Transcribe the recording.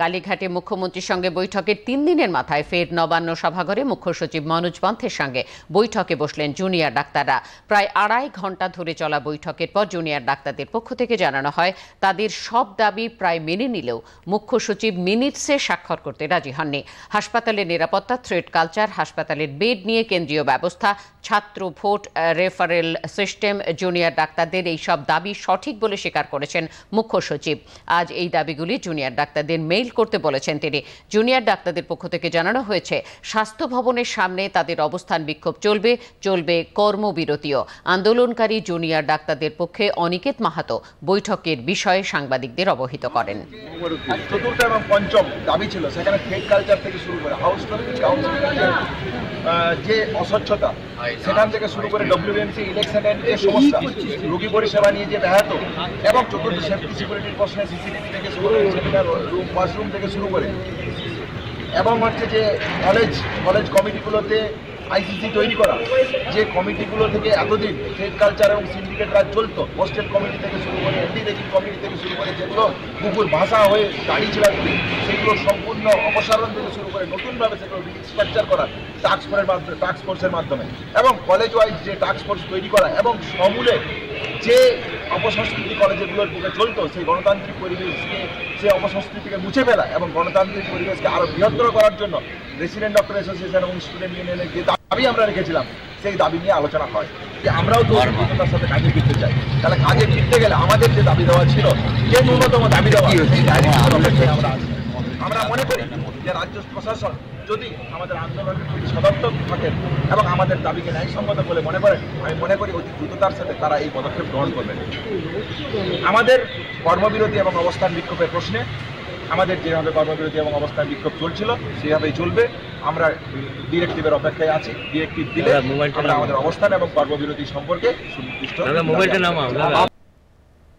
কালীঘাটে মুখ্যমন্ত্রীর সঙ্গে বৈঠকের তিন দিনের মাথায় ফের নবান্ন সভাঘরে মুখ্য সচিব মনোজ পন্থের সঙ্গে বৈঠকে বসলেন জুনিয়র ডাক্তাররা। প্রায় আড়াই ঘণ্টা ধরে চলা বৈঠকের পর জুনিয়র ডাক্তারদের পক্ষ থেকে জানানো হয়, তাদের সব দাবি প্রায় মেনে নিলেও মুখ্য সচিব মিনিটসে স্বাক্ষর করতে রাজি হননি। হাসপাতালের নিরাপত্তা, থ্রেড কালচার, হাসপাতালের বেড নিয়ে কেন্দ্রীয় ব্যবস্থা, ছাত্র ভোট রেফারেল সিস্টেম, জুনিয়র ডাক্তারদের এই সব দাবি সঠিক বলে স্বীকার করেছেন মুখ্য সচিব। আজ এই দাবিগুলি জুনিয়র ডাক্তারদের মেইল করতে বলেছেন তিনি। জুনিয়র ডাক্তারদের পক্ষ থেকে জানানো হয়েছে, স্বাস্থ্য ভবনের সামনে তাদের অবস্থান বিক্ষোভ চলবে চলবে কর্মবিরতিও। আন্দোলনকারী জুনিয়র ডাক্তারদের পক্ষে অনিকেত মাহাতো বৈঠকের বিষয়ে সাংবাদিকদের অবহিত করেন। চতুর্থ এবং পঞ্চম দাবি ছিল, সেখানে থেকে শুরু করে হাউস যে অস্বচ্ছতা সেখান থেকে শুরু করে ডব্লিউএমসি ইলেকশনের যে সমস্যা রোগী পরিষেবা নিয়ে যে ব্যাহত এবং চতুর্থ সেফটি সিকিউরিটির প্রশ্নে সিসিটিভি থেকে শুরু করে রুম ওয়াশরুম থেকে শুরু করে এবং হচ্ছে যে কলেজ কলেজ কমিটিগুলোতে আইসিসি তৈরি করা যে কমিটিগুলো থেকে এতদিন ট্রেড কালচার এবং সিন্ডিকেট কাজ চলতো হোস্টেল কমিটি থেকে শুরু করে এন্টি রেকিং কমিটি করে যেগুলো কুকুর ভাষা হয়ে দাঁড়িয়েছিল সেগুলো সম্পূর্ণ অপসারণ থেকে শুরু করে নতুনভাবে সেগুলো রিস্ট্রাকচার করা টাস্ক ফোর্সের মাধ্যমে টাস্ক ফোর্সের মাধ্যমে। এবং কলেজ ওয়াইজ যে টাস্ক ফোর্স তৈরি করা এবং সমূলে যে অপসংস্কৃতি কলেজগুলোর বুকে চলতো, সেই গণতান্ত্রিক পরিবেশকে, সেই অপসংস্কৃতিকে মুছে ফেলা এবং গণতান্ত্রিক পরিবেশকে আরও বৃহত্তর করার জন্য রেসিডেন্ট ডক্টর অ্যাসোসিয়েশন এবং স্টুডেন্ট ইউনিয়নের যে দাবি আমরা রেখেছিলাম সেই দাবি নিয়ে আলোচনা হয় যে আমরাও তো তার সাথে কাজে ফিরতে চাই। তাহলে কাজে ফিরতে গেলে আমাদের যে দাবি দেওয়া ছিল যে ন্যূনতম দাবি দেওয়া আমরা আছি। আমরা মনে করি যে রাজ্য প্রশাসন যদি আমাদের আন্দোলনের প্রতি সদর্থক থাকেন এবং আমাদের দাবিকে ন্যায়সঙ্গত বলে মনে করেন আমি মনে করি অতি দ্রুততার সাথে তারা এই পদক্ষেপ গ্রহণ করবেন। আমাদের কর্মবিরতি এবং অবস্থান বিক্ষোভের প্রশ্নে আমাদের যেভাবে কর্মবিরতি এবং অবস্থান বিক্ষোভ চলছিল সেভাবেই চলবে। আমরা ডিরেক্টিভের অপেক্ষায় আছি। ডিরেক্টিভ দিলে আমরা আমাদের অবস্থান এবং কর্মবিরতি সম্পর্কে সুনির্দিষ্ট মোবাইলটা নামাও